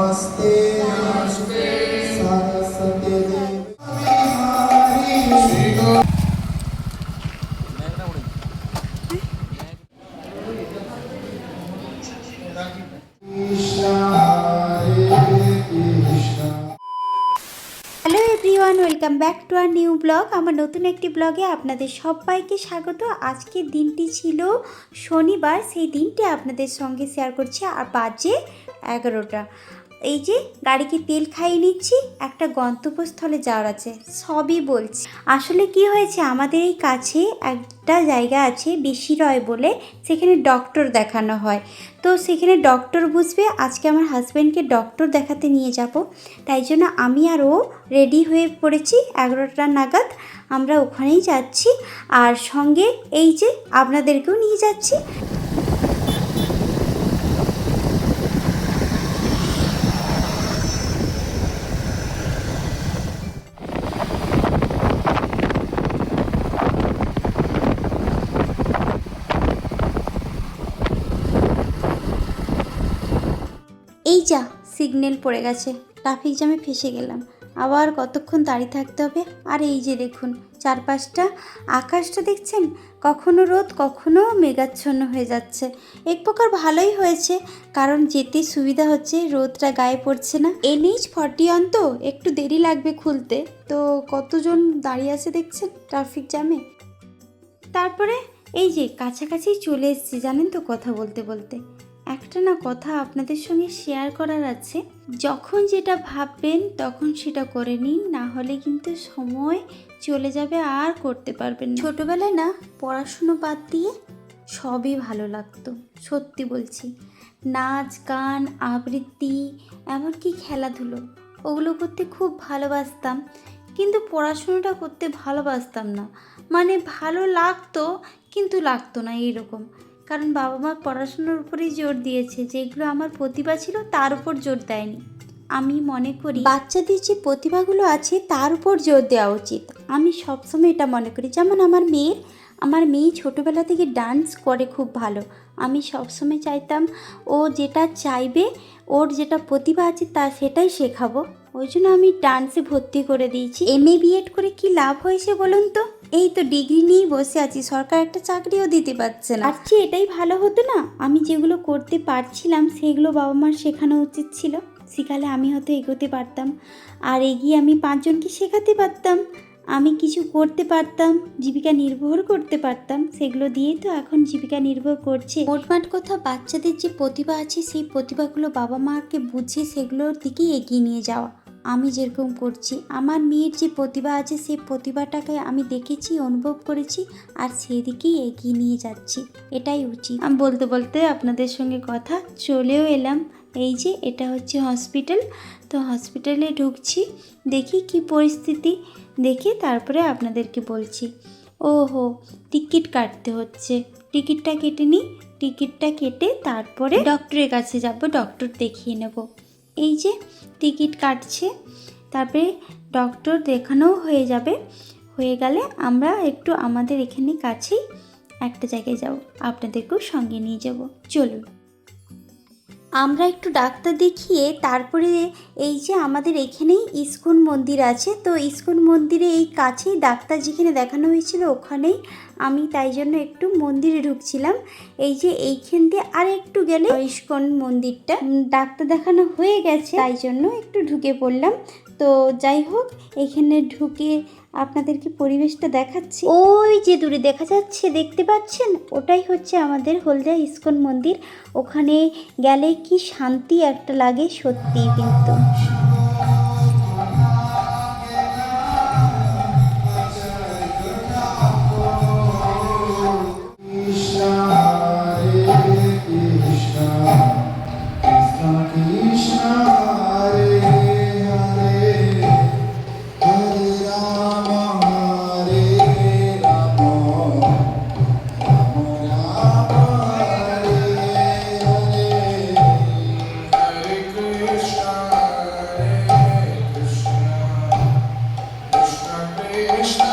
नमस्ते Saraswati Devi Krishna Hare Krishna hello everyone welcome back to our new blog আমার নতুন একটি ব্লগে আপনাদের সবাইকে স্বাগত আজকের দিনটি ছিল শনিবার সেই দিনটি আপনাদের সঙ্গে শেয়ার করছি আর বাজে এগারোটা এই যে গাড়িকে তেল খাইয়ে নিচ্ছি, একটা গন্তব্যস্থলে যাওয়ার আছে, সবই বলছি। আসলে কি হয়েছে, আমাদের এই কাছে একটা জায়গা আছে বেশি রয় বলে, সেখানে ডক্টর দেখানো হয়। তো সেখানে ডক্টর বুঝবে, আজকে আমার হাজব্যান্ডকে ডক্টর দেখাতে নিয়ে যাব। তাই জন্য আমি আর ও রেডি হয়ে পড়েছি, এগারোটা নাগাদ আমরা ওখানেই যাচ্ছি। আর সঙ্গে এই যে আপনাদেরকেও নিয়ে যাচ্ছি। এই যা সিগন্যাল পড়ে গেছে। ট্রাফিক জ্যামে ফেসে গেলাম। আবার কতক্ষণ দাঁড়িয়ে থাকতে হবে? আর এই যে দেখুন, চারপাশটা, আকাশটা দেখছেন? কখনো রোদ, কখনো মেঘাচ্ছন্ন হয়ে যাচ্ছে। এক প্রকার ভালোই হয়েছে, কারণ যেতে সুবিধা হচ্ছে, রোদটা গায়ে পড়ছে না। এনএইচ ফর্টি ওয়ান তো, একটু দেরি লাগবে খুলতে। তো কতজন দাঁড়িয়ে আছে দেখছেন ট্রাফিক জ্যামে তারপরে এই যে কাছাকাছি চলে এসেছি, জানেন তো কথা বলতে বলতে। একটা না কথা আপনাদের সঙ্গে শেয়ার করার আছে। যখন যেটা ভাববেন, তখন সেটা করে নিন, না হলে কিন্তু সময় চলে যাবে আর করতে পারবেন ছোটোবেলায় না পড়াশুনো বাদ দিয়ে সবই ভালো লাগতো, সত্যি বলছি। নাচ, গান, আবৃত্তি, এমনকি খেলাধুলো, ওগুলো করতে খুব ভালোবাসতাম। কিন্তু পড়াশুনোটা করতে ভালোবাসতাম না। মানে ভালো লাগতো, কিন্তু লাগতো না এইরকম। কারণ বাবা মা পড়াশোনার উপরেই জোর দিয়েছে, যেগুলো আমার প্রতিভা ছিল তার উপর জোর দেয়নি। আমি মনে করি বাচ্চাদের যে প্রতিভাগুলো আছে তার উপর জোর দেওয়া উচিত। আমি সবসময় এটা মনে করি। যেমন আমার মেয়ের, আমার মেয়ে ছোটোবেলা থেকে ডান্স করে খুব ভালো। আমি সবসময় চাইতাম ও যেটা চাইবে, ওর যেটা প্রতিভা আছে তা সেটাই শেখাবো। ওই জন্য আমি ডান্সে ভর্তি করে দিয়েছি। এম এ বিএড করে কি লাভ হয়েছে বলুন তো? এই তো ডিগ্রি নিয়েই বসে আছি সরকার একটা চাকরিও দিতে পারছে না। আচ্ছা এটাই ভালো হতো না আমি যেগুলো করতে পারছিলাম সেগুলো বাবা মার শেখানো উচিত ছিল। শিখালে আমি হয়তো এগোতে পারতাম আর এগিয়ে আমি পাঁচজনকে শেখাতে পারতাম। আমি কিছু করতে পারতাম জীবিকা নির্ভর করতে পারতাম সেগুলো দিয়েই তো এখন জীবিকা নির্ভর করছে। মোটমাট কথা বাচ্চাদের যে প্রতিভা আছে সেই প্রতিভাগুলো বাবা মাকে বুঝিয়ে সেগুলোর দিকেই এগিয়ে নিয়ে যাওয়া। আমি যেরকম করছি, আমার মেয়ের যে প্রতিভা আছে, সেই প্রতিভাটাকে আমি দেখেছি, অনুভব করেছি আর সেদিকেই এগিয়ে নিয়ে যাচ্ছি। এটাই উচিত। আমি বলতে বলতে আপনাদের সঙ্গে কথা, চলেও এলাম। এই যে এটা হচ্ছে হসপিটাল। তো হসপিটালে ঢুকছি, দেখি কি পরিস্থিতি, দেখে তারপরে আপনাদেরকে বলছি। ওহো, টিকিট কাটতে হচ্ছে। টিকিটটা কেটে নিই, টিকিটটা কেটে তারপরে ডক্টরের কাছে যাব, ডক্টর দেখিয়ে নেব। এই যে টিকিট কাটছে, তারপরে ডক্টর দেখানোও হয়ে যাবে। হয়ে গেলে আমরা একটু আমাদের এখানে কাছেই একটা জায়গায় যাব, আপনাদেরকেও সঙ্গে নিয়ে যাব। চলুন। আমরা একটু ডাক্তার দেখিয়ে তারপরে এই যে আমাদের এখানেই ইস্কন মন্দির আছে, তো ইস্কন মন্দিরে এই কাছেই ডাক্তার যেখানে দেখানো হয়েছিল ওখানেই আমি তাই জন্য একটু মন্দিরে ঢুকছিলাম। এই যে এইখান দিয়ে আর একটু গেলে ইস্কন মন্দিরটা ডাক্তার দেখানো হয়ে গেছে, তাই জন্য একটু ঢুকে পড়লাম। তো যাই হোক, এখানে ঢুকে আপনাদেরকে পরিবেশটা দেখাচ্ছি। ওই যে দূরে দেখা যাচ্ছে, দেখতে পাচ্ছেন? ওটাই হচ্ছে আমাদের হলদিয়া ইস্কন মন্দির। ওখানে গেলে কি শান্তি একটা লাগে সত্যি কিন্তু। Deus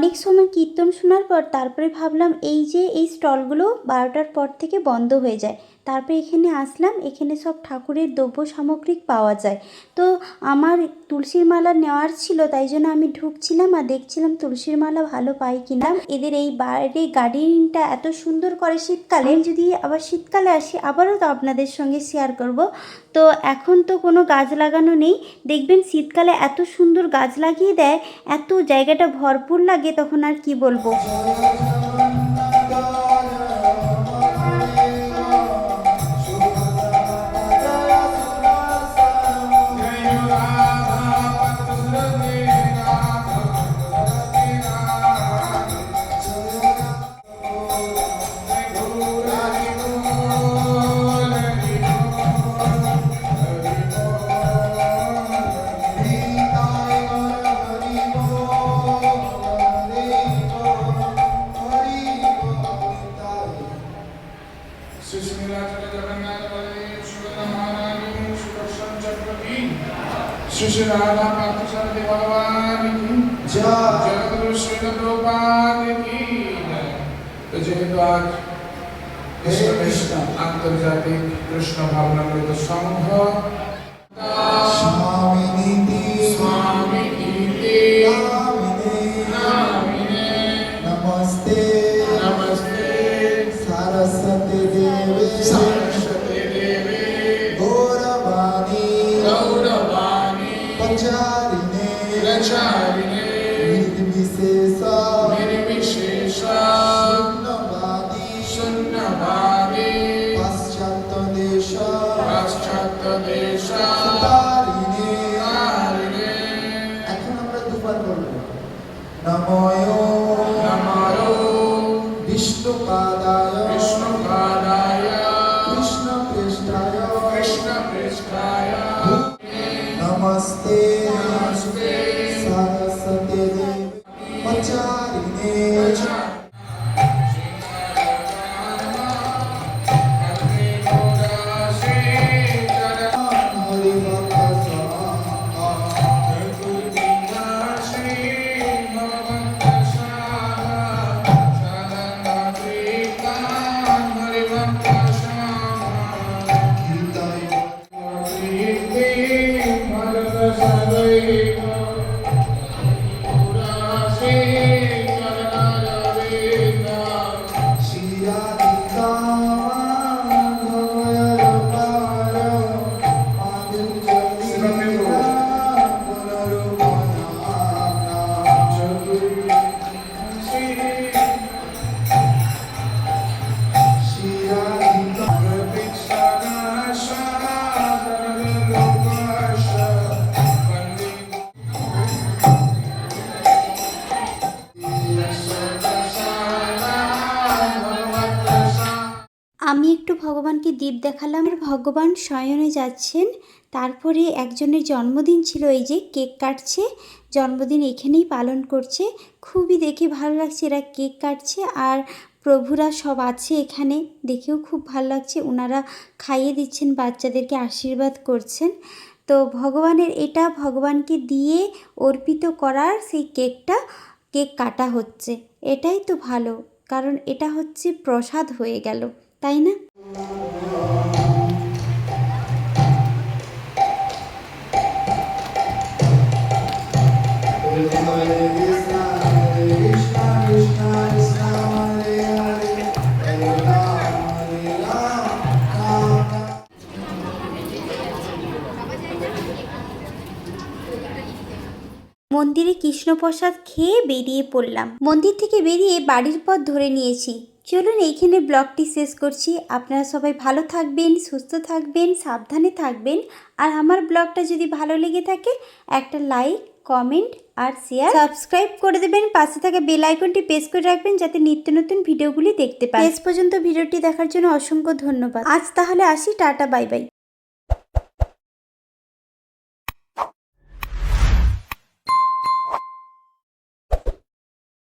অনেক সময় কীর্তন শোনার পর তারপরে ভাবলাম এই যে এই স্টলগুলো বারোটার পর থেকে বন্ধ হয়ে যায়। তারপরে এখানে আসলাম, এখানে সব ঠাকুরের দ্রব্য সামগ্রিক পাওয়া যায়। তো আমার তুলসীর মালা নেওয়ার ছিল, তাই জন্য আমি ঢুকছিলাম আর দেখছিলাম তুলসীর মালা ভালো পাই কিনা। এদের এই বাইরে গার্ডেনিংটা এত সুন্দর করে শীতকালে যদি আবার শীতকালে আসি, আবারও তো আপনাদের সঙ্গে শেয়ার করব। তো এখন তো কোনো গাছ লাগানো নেই, দেখবেন শীতকালে এত সুন্দর গাছ লাগিয়ে দেয়, এত জায়গাটা ভরপুর লাগে, তখন আর কি বলব? శ్రీ శ్రీ రాధా పార్థసారథి భగవానికి జగద్గురు శ్రీల రూపానికి যেহেতু আজ আন্তর্জাতিক কৃষ্ণ ভাবনামৃত সংঘ এখন আমরা দুবার বলব নময় নময় বিষ্ণু পাদায় বিষ্ণু পাদায় কৃষ্ণ পৃষ্ঠায় কৃষ্ণ পৃষ্ঠায় নমস্তে নমস্তে। সরস্বতী দেব পচারিণে পচারিণে। ভগবানকে দ্বীপ দেখালাম। আর ভগবান শয়নে যাচ্ছেন। তারপরে একজনের জন্মদিন ছিল, এই যে কেক কাটছে। জন্মদিন এখানেই পালন করছে। খুবই দেখে ভালো লাগছে এরা কেক কাটছে আর প্রভুরা সব আছে এখানে। দেখেও খুব ভালো লাগছে। ওনারা খাইয়ে দিচ্ছেন, বাচ্চাদেরকে আশীর্বাদ করছেন। তো ভগবানের এটা ভগবানকে দিয়ে অর্পিত করার সেই কেকটা, কেক কাটা হচ্ছে। এটাই তো ভালো, কারণ এটা হচ্ছে প্রসাদ হয়ে গেল। তাই না? মন্দিরে কৃষ্ণ প্রসাদ খেয়ে বেরিয়ে পড়লাম। মন্দির থেকে বেরিয়ে বাড়ির পথ ধরে নিয়েছি। চলুন এইখানে ব্লগটি শেষ করছি। আপনারা সবাই ভালো থাকবেন, সুস্থ থাকবেন, সাবধানে থাকবেন। আর আমার ব্লগটা যদি ভালো লেগে থাকে, একটা লাইক, কমেন্ট আর শেয়ার সাবস্ক্রাইব করে দেবেন। পাশে থাকা বেল আইকনটি প্রেস করে রাখবেন যাতে নিত্য নতুন ভিডিওগুলি দেখতে পান। শেষ পর্যন্ত ভিডিওটি দেখার জন্য অসংখ্য ধন্যবাদ। আজ তাহলে আসি। Tata, bye bye.